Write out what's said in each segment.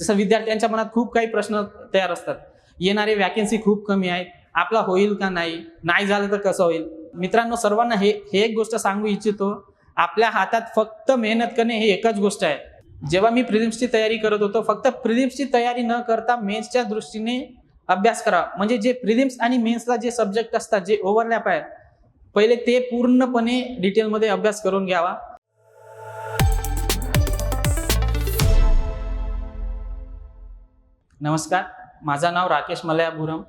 जसं विद्यार्थ्यांच्या मनात खूप काही प्रश्न तयार असतात. येणारे वॅकेन्सी खूप कमी आहेत आपला होईल का नाही? नाही झालं तर कसं होईल? मित्रांनो सर्वांना हे हे एक गोष्ट सांगू इच्छितो. आपल्या हातात फक्त मेहनत करणे हे एकच गोष्ट आहे. जेव्हा मी प्रिलिम्सची तयारी करत होतो फक्त प्रिलिम्सची तयारी न करता मेन्सच्या दृष्टीने अभ्यास करा. म्हणजे जे प्रिलिम्स आणि मेन्सला जे सब्जेक्ट असतात जे ओव्हरलॅप आहे पहिले ते पूर्णपणे डिटेलमध्ये अभ्यास करून घ्यावा. नमस्कार माझं नाव राकेश मलयापुरम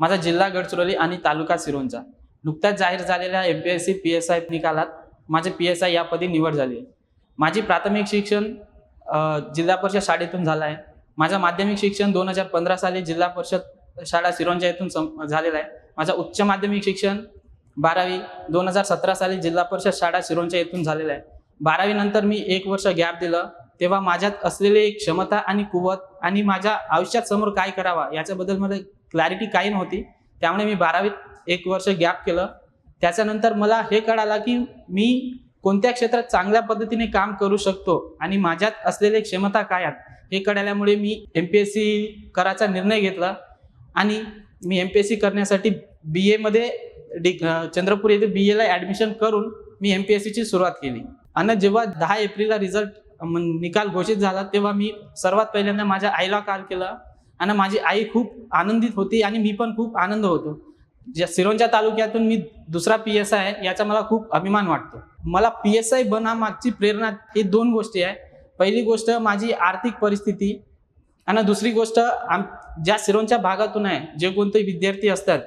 माझा जिल्हा गडचिरोली आणि तालुका सिरोंचा. नुकत्याच जाहीर झालेल्या M P S C P S I निकालात माझे पी एस आय यापदी निवड झाली आहे. माझी प्राथमिक शिक्षण जिल्हा परिषद शाळेतून झालं आहे. माझं माध्यमिक शिक्षण दोन हजार पंधरा साली जिल्हा परिषद शाळा सिरोंचा येथून सं झालेलं आहे. माझं उच्च माध्यमिक शिक्षण बारावी दोन हजार सतरा साली जिल्हा परिषद शाळा सिरोंचा येथून झालेलं आहे. बारावीनंतर मी एक वर्ष गॅप दिलं. तेव्हा माझ्यात असलेली क्षमता आणि कुवत आणि माझ्या आयुष्यात समोर काय करावा याच्याबद्दल मला क्लॅरिटी काही नव्हती. त्यामुळे मी बारावीत एक वर्ष गॅप केलं. त्याच्यानंतर मला हे कळालं की मी कोणत्या क्षेत्रात चांगल्या पद्धतीने काम करू शकतो आणि माझ्यात असलेले क्षमता काय आहेत हे कळाल्यामुळे मी एम पी एस सी करायचा निर्णय घेतला. आणि मी एम पी एस सी करण्यासाठी बी एमध्ये डी चंद्रपूर येथे बी एला ॲडमिशन करून मी एम पी एस सीची सुरुवात केली. आणि जेव्हा दहा एप्रिलला रिझल्ट निकाल घोषित झाला तेव्हा मी सर्वात पहिल्यांदा माझ्या आईला कॉल केला. आणि माझी आई खूप आनंदित होती आणि मी पण खूप आनंद होतो. ज्या सिरोंच्या तालुक्यातून मी दुसरा पी एस आय आहे याचा मला खूप अभिमान वाटतो. मला पी एस आय बनामागची प्रेरणा ही दोन गोष्टी आहे. पहिली गोष्ट माझी आर्थिक परिस्थिती आणि दुसरी गोष्ट आम ज्या सिरोंच्या भागातून आहे जे कोणते विद्यार्थी असतात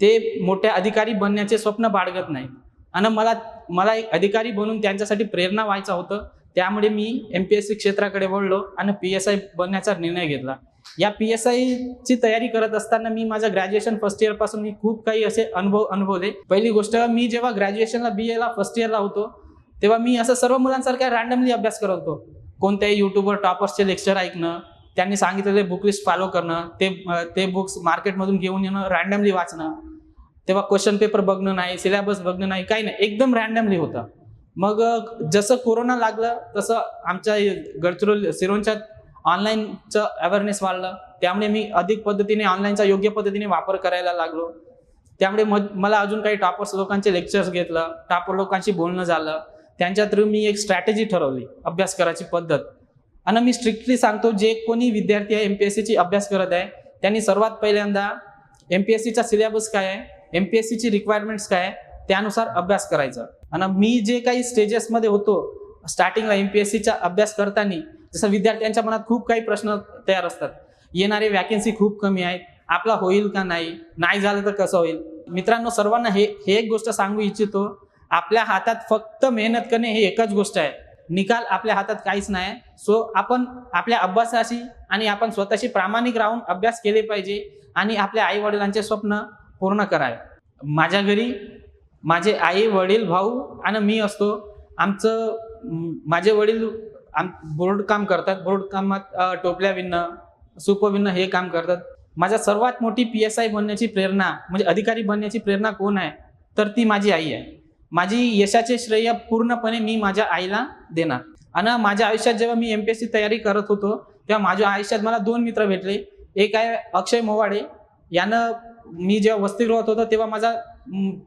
ते मोठ्या अधिकारी बनण्याचे स्वप्न बाळगत नाही आणि मला मला एक अधिकारी बनून त्यांच्यासाठी प्रेरणा व्हायचं होतं. त्यामुळे मी एम पी एस सी क्षेत्राकडे वळलो आणि पी एस आय बनण्याचा निर्णय घेतला. या पी एस आयची तयारी करत असताना मी माझ्या ग्रॅज्युएशन फर्स्ट इयरपासून मी खूप काही असे अनुभव अनुभवले. पहिली गोष्ट मी जेव्हा ग्रॅज्युएशनला बी एला फर्स्ट इयरला होतो तेव्हा मी असं सर्व मुलांसारख्या रँडमली अभ्यास करत होतो. कोणत्याही यूट्यूबवर टॉपर्सचे लेक्चर ऐकणं त्यांनी सांगितलेले बुक लिस्ट फॉलो करणं ते ते बुक्स मार्केटमधून घेऊन येणं रँडमली वाचणं. तेव्हा क्वेश्चन पेपर बघणं नाही सिलेबस बघणं नाही काही नाही. एकदम रँडमली होतं. मग जसं कोरोना लागलं तसं आमच्या गडचिरोली सिरोंच्या ऑनलाईनचं अवेअरनेस वाढलं. त्यामुळे मी अधिक पद्धतीने ऑनलाईनचा योग्य पद्धतीने वापर करायला लागलो. त्यामुळे मग मला अजून काही टॉपर्स लोकांचे लेक्चर्स घेतलं टॉपर लोकांशी बोलणं झालं. त्यांच्या थ्रू मी एक स्ट्रॅटेजी ठरवली अभ्यास करायची पद्धत. आणि मी स्ट्रिक्टली सांगतो जे कोणी विद्यार्थी आहे एम पी एस सीची अभ्यास करत आहे त्यांनी सर्वात पहिल्यांदा एम पी एस सीचा सिलेबस काय आहे एम पी एस सीची रिक्वायरमेंट्स काय आहे त्यानुसार अभ्यास करायचा. आणि मी जे काही स्टेजेसमध्ये होतो स्टार्टिंगला एम पी एस सीचा अभ्यास करताना जसं विद्यार्थ्यांच्या मनात खूप काही प्रश्न तयार असतात. येणारे वॅकेन्सी खूप कमी आहेत. आपला होईल का नाही? नाही झालं तर कसं होईल? मित्रांनो सर्वांना हे हे एक गोष्ट सांगू इच्छितो. आपल्या हातात फक्त मेहनत करणे हे एकच गोष्ट आहे. निकाल आपल्या हातात काहीच नाही. सो आपण आपल्या अभ्यासाशी आणि आपण स्वतःशी प्रामाणिक राहून अभ्यास केले पाहिजे आणि आपल्या आई वडिलांचे स्वप्न पूर्ण करावे. माझ्या घरी माझे आई वडील भाऊ आणि मी असतो. आमचं माझे वडील आम बोर्ड काम करतात. बोर्ड कामात टोपल्या विणणं सूप विणणं हे काम करतात. माझ्या सर्वात मोठी पी एस आय बनण्याची प्रेरणा म्हणजे अधिकारी बनण्याची प्रेरणा कोण आहे? तर ती माझी आई आहे. माझी यशाचे श्रेय पूर्णपणे मी माझ्या आईला देणार. आणि माझ्या आयुष्यात जेव्हा मी एम पी एस सी तयारी करत होतो तेव्हा माझ्या आयुष्यात मला दोन मित्र भेटले. एक आहे अक्षय मोवाडे. यानं मी जेव्हा वसतिगृहात होतो तेव्हा माझा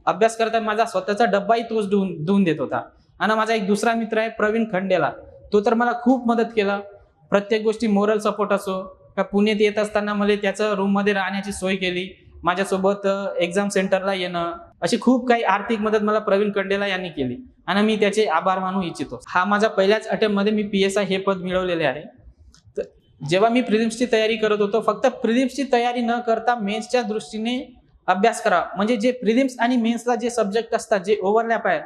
अभ्यास करताना माझा स्वतःचा डब्बाही तोच धुवून धुवून देत होता. आणि माझा एक दुसरा मित्र आहे प्रवीण खंडेला. तो तर मला खूप मदत केला. प्रत्येक गोष्टी मोरल सपोर्ट असो का पुण्यात येत असताना मला त्याचं रूममध्ये राहण्याची सोय केली. माझ्यासोबत एक्झाम सेंटरला येणं अशी खूप काही आर्थिक मदत मला प्रवीण कंडेला यांनी केली. आणि मी त्याचे आभार मानू इच्छितो. हा माझा पहिल्याच अटेम्प्टमध्ये मी पी एस आय हे पद मिळवलेले आहे. जेव्हा मी प्रिलिम्सची तयारी करत होतो फक्त प्रिलिम्सची तयारी न करता मेन्सच्या दृष्टीने अभ्यास करा. म्हणजे जे प्रिलिम्स आणि मेन्सला जे सब्जेक्ट असतात जे ओव्हरलॅप आहे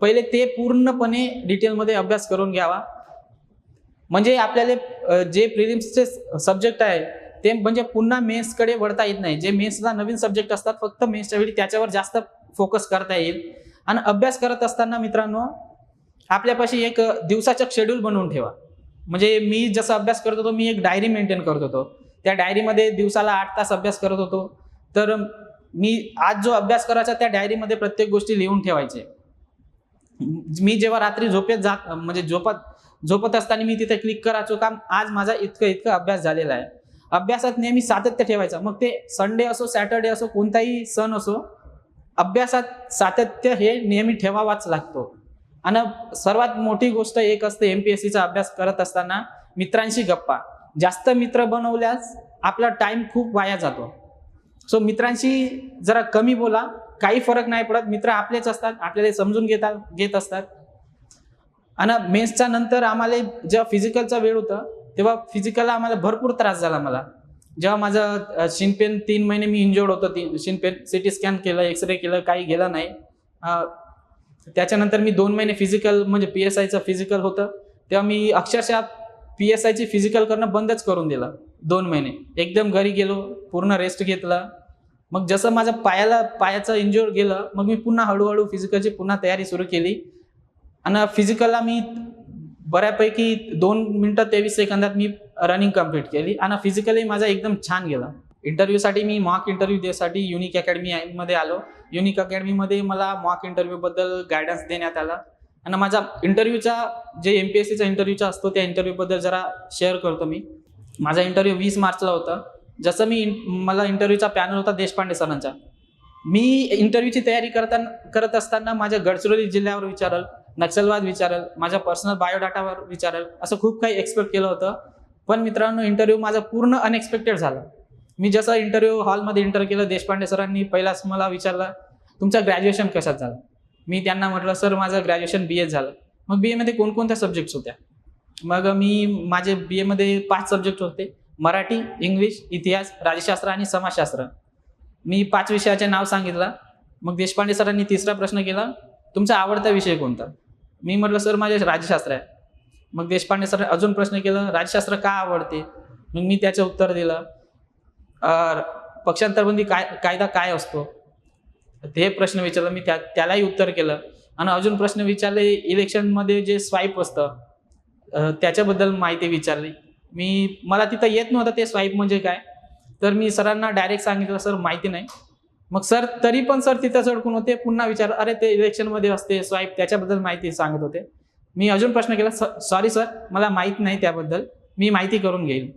पहिले ते पूर्णपणे डिटेलमध्ये अभ्यास करून घ्यावा. म्हणजे आपल्याला जे प्रिलिम्सचे सब्जेक्ट आहे ते म्हणजे पुन्हा मेन्सकडे वळता येत नाही. जे मेन्सला नवीन सब्जेक्ट असतात फक्त मेन्सच्या वेळी त्याच्यावर जास्त फोकस करता येईल. आणि अभ्यास करत असताना मित्रांनो आपल्यापाशी एक दिवसाचं शेड्यूल बनवून ठेवा. म्हणजे मी जसं अभ्यास करत होतो मी एक डायरी मेंटेन करत होतो. त्या डायरीमध्ये दिवसाला आठ तास अभ्यास करत होतो. तर मी आज जो अभ्यास करायचा त्या डायरीमध्ये प्रत्येक गोष्टी लिहून ठेवायचे. मी जेव्हा रात्री झोपेत जात म्हणजे झोपत झोपत असताना मी तिथे क्लिक करायचो काम आज माझा इतकं इतकं अभ्यास झालेला आहे. अभ्यासात नेहमी सातत्य ठेवायचं. मग ते संडे असो सॅटर्डे असो कोणताही सण असो अभ्यासात सातत्य हे नेहमी ठेवावाच लागतो. आणि सर्वात मोठी गोष्ट एक असते एम पी एस सीचा अभ्यास करत असताना मित्रांशी गप्पा. जास्त मित्र बनवल्यास आपला टाइम खूप वाया जातो. सो मित्रांशी जरा कमी बोला. काही फरक नाही पडत. मित्र आपलेच असतात. आपल्याला समजून घेतात घेत असतात. आणि मेन्सच्या नंतर आम्हाला जेव्हा फिजिकलचा वेळ होता तेव्हा फिजिकलला आम्हाला भरपूर त्रास झाला मला. जेव्हा माझं शिनपेन तीन महिने मी इंजोर्ड होतो. ती शिनपेन सिटी स्कॅन केलं एक्सरे केलं काही गेलं नाही. त्याच्यानंतर मी दोन महिने फिजिकल म्हणजे पी एस आयचं फिजिकल होतं. तेव्हा मी अक्षरशः पी एस आयची फिजिकल करणं बंदच करून दिलं दोन महिने. एकदम घरी गेलो पूर्ण रेस्ट घेतला. मग जसं माझ्या पायाला पायाचं इंजोर गेलं मग मी पुन्हा हळूहळू फिजिकलची पुन्हा तयारी सुरू केली. आणि फिजिकलला मी बऱ्यापैकी दोन मिनटं तेवीस सेकंदात मी रनिंग कंप्लीट केली. आणि फिजिकली माझा एकदम छान गेला. इंटरव्ह्यूसाठी मी मॉक इंटरव्ह्यू देण्यासाठी युनिक अकॅडमीमध्ये आलो. युनिक अकॅडमीमध्ये मला मॉक इंटरव्ह्यूबद्दल गायडन्स देण्यात आला. आणि माझा इंटरव्ह्यूचा जे एम पी एस सीचा इंटरव्ह्यूचा असतो त्या इंटरव्ह्यूबद्दल जरा शेअर करतो मी. माझा इंटरव्ह्यू वीस मार्चला होता. जसं मी मला इंटरव्ह्यूचा पॅनल होता देशपांडे सरांचा. मी इंटरव्ह्यूची तयारी करताना करत असताना माझ्या गडचिरोली जिल्ह्यावर विचारल नक्षलवाद विचारल माझ्या पर्सनल बायोडाटावर विचारल असं खूप काही एक्सपेक्ट केलं होतं. पण मित्रांनो इंटरव्ह्यू माझा पूर्ण अनएक्सपेक्टेड झाला. मी जसा इंटरव्ह्यू हॉलमध्ये इंटर केलं देशपांडे सरांनी पहिलाच मला विचारलं तुमचं ग्रॅज्युएशन कशात झालं? मी त्यांना म्हटलं सर माझं ग्रॅज्युएशन बी ए झालं. मग बी एमध्ये कोणकोणत्या सब्जेक्ट्स होत्या? मग मी माझे बी एमध्ये पाच सब्जेक्ट होते. मराठी इंग्लिश इतिहास राजशास्त्र आणि समाजशास्त्र. मी पाच विषयाचे नाव सांगितलं. मग देशपांडे सरांनी तिसरा प्रश्न केला तुमचा आवडता विषय कोणता? मी म्हटलं सर माझे राज्यशास्त्र आहे. मग देशपांडे सर अजून प्रश्न केला राज्यशास्त्र का आवडते? मग मी त्याचं उत्तर दिलं पक्षांतरबंदी काय कायदा काय असतो? ते प्रश्न विचारलं मी त्या त्यालाही उत्तर केलं. आणि अजून प्रश्न विचारले इलेक्शनमध्ये जे स्वाईप असतं त्याच्याबद्दल माहिती विचारली. मी मला तिथं येत नव्हतं ते स्वाईप म्हणजे काय. तर मी सरांना डायरेक्ट सांगितलं सर माहिती नाही. मग सर तरी पण सर तिथं चढकून होते पुन्हा विचार अरे ते इलेक्शनमध्ये असते स्वाईप त्याच्याबद्दल माहिती सांगत होते. मी अजून प्रश्न केला सॉरी सर मला माहीत नाही त्याबद्दल. मी माहिती करून घेईल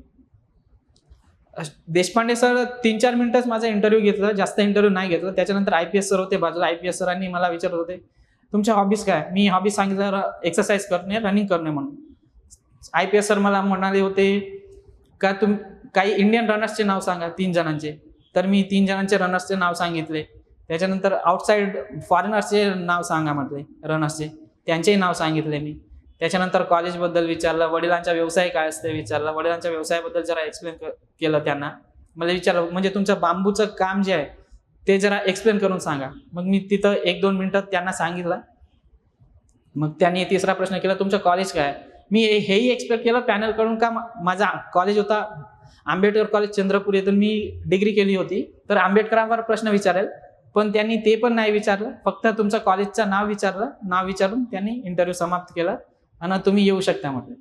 देशपांडे सर तीन चार मिनिटच माझा इंटरव्ह्यू घेतला जास्त इंटरव्ह्यू नाही घेतला त्याच्यानंतर आय पी एस सर होते. बाजूला आय पी एस सरांनी मला विचारत होते तुमच्या हॉबीज काय? मी हॉबीज सांगितलं एक्सरसाइज करणे रनिंग करणे म्हणून. आय पी एस सर मला म्हणाले होते का तुम काही इंडियन रनर्सचे नाव सांगा तीन जणांचे. तर मी तीन जणांचे रनर्सचे नाव सांगितले. त्याच्यानंतर आउटसाईड फॉरेनर्सचे नाव सांगा म्हटले रनर्सचे त्यांचेही नाव सांगितले मी. त्याच्यानंतर कॉलेजबद्दल विचारलं वडिलांचा व्यवसाय काय असते विचारलं. वडिलांच्या व्यवसायाबद्दल जरा एक्सप्लेन केलं त्यांना. मला विचारलं म्हणजे तुमचं बांबूचं काम जे आहे ते जरा एक्सप्लेन करून सांगा. मग मी तिथं एक दोन मिनटात त्यांना सांगितलं. मग त्यांनी तिसरा प्रश्न केला तुमचं कॉलेज काय? आहे? मी हे- हेही एक्सपेक्ट केलं पॅनलकडून का माझा कॉलेज होता आंबेडकर कॉलेज चंद्रपूर येथून मी डिग्री केली होती. तर आंबेडकरांवर प्रश्न विचारेल. पण त्यांनी ते पण नाही विचारलं. फक्त तुमचं कॉलेजचं नाव विचारलं. नाव विचारून त्यांनी इंटरव्ह्यू समाप्त केला. आणि तुम्ही येऊ शकता म्हटलं.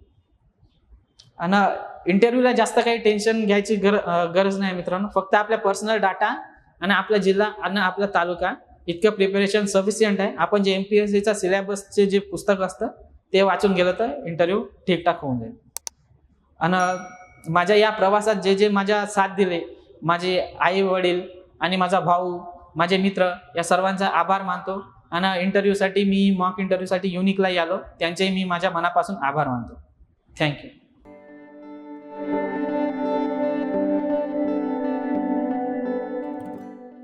आणि इंटरव्ह्यूला जास्त काही टेन्शन घ्यायची गर गरज नाही मित्रांनो. फक्त आपल्या पर्सनल डाटा आणि आपला जिल्हा आणि आपला तालुका इतकं प्रिपरेशन सफिशियंट आहे. आपण जे एम पी एस सीचा सिलेबसचे जे पुस्तक असतं ते वाचून गेलं तर इंटरव्ह्यू ठीकठाक होऊन जाईल. आणि माझ्या या प्रवासात जे जे माझ्या साथ दिले माझे आई वडील आणि माझा भाऊ माझे मित्र या सर्वांचा आभार मानतो. आणि इंटरव्ह्यूसाठी मी मॉक इंटरव्ह्यूसाठी युनिकला आलो. त्यांचेही मी माझ्या मनापासून आभार मानतो. थँक्यू